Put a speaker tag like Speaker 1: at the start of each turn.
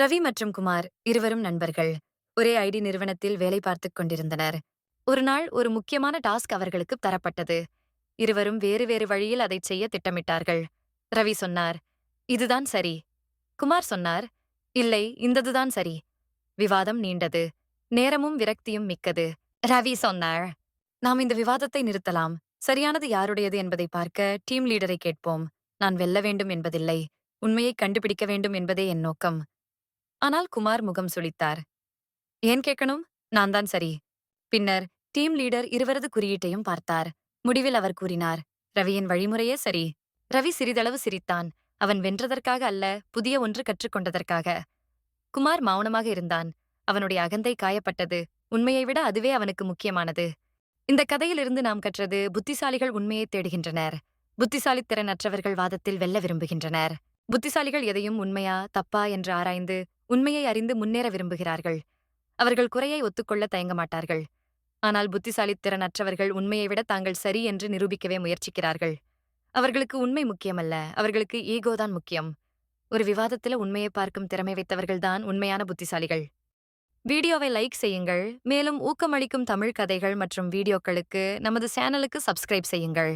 Speaker 1: ரவி மற்றும் குமார் இருவரும் நண்பர்கள். ஒரே ஐடி நிறுவனத்தில் வேலை பார்த்துக் கொண்டிருந்தனர். ஒரு நாள் ஒரு முக்கியமான டாஸ்க் அவர்களுக்கு தரப்பட்டது. இருவரும் வேறு வேறு வழியில் அதைச் செய்ய திட்டமிட்டார்கள். ரவி சொன்னார் இதுதான் சரி. குமார் சொன்னார் இல்லை இந்ததுதான் சரி. விவாதம் நீண்டது. நேரமும் விரக்தியும் மிக்கது. ரவி சொன்னார் நாம் இந்த விவாதத்தை நிறுத்தலாம். சரியானது யாருடையது என்பதை பார்க்க டீம் லீடரை கேட்போம். நான் வெல்ல வேண்டும் என்பதில்லை. உண்மையை கண்டுபிடிக்க வேண்டும் என்பதே என் நோக்கம். ஆனால் குமார் முகம் சுளித்தார். ஏன் கேட்கணும்? நான் தான் சரி. பின்னர் டீம் லீடர் இருவரது குறியீட்டையும் பார்த்தார். முடிவில் அவர் கூறினார் ரவியின் வழிமுறையே சரி. ரவி சிறிதளவு சிரித்தான். அவன் வென்றதற்காக அல்ல புதிய ஒன்று கற்றுக்கொண்டதற்காக குமார் மௌனமாக இருந்தான். அவனுடைய அகந்தை காயப்பட்டது. உண்மையை விட அதுவே அவனுக்கு முக்கியமானது. இந்த கதையிலிருந்து நாம் கற்றது புத்திசாலிகள் உண்மையை தேடுகின்றனர். புத்திசாலித்திறன் அற்றவர்கள் வாதத்தில் வெல்ல விரும்புகின்றனர். புத்திசாலிகள் எதையும் உண்மையா தப்பா என்று ஆராய்ந்து உண்மையை அறிந்து முன்னேற விரும்புகிறார்கள். அவர்கள் குறையை ஒத்துக்கொள்ள தயங்க மாட்டார்கள். ஆனால் புத்திசாலித்திறனற்றவர்கள் உண்மையை விட தாங்கள் சரி என்று நிரூபிக்கவே முயற்சிக்கிறார்கள். அவர்களுக்கு உண்மை முக்கியமல்ல அவர்களுக்கு ஈகோதான் முக்கியம். ஒரு விவாதத்துல உண்மையை பார்க்கும் திறமை வைத்தவர்கள்தான் உண்மையான புத்திசாலிகள். வீடியோவை லைக் செய்யுங்கள் மேலும் ஊக்கமளிக்கும் தமிழ் கதைகள் மற்றும் வீடியோக்களுக்கு நமது சேனலுக்கு சப்ஸ்கிரைப் செய்யுங்கள்.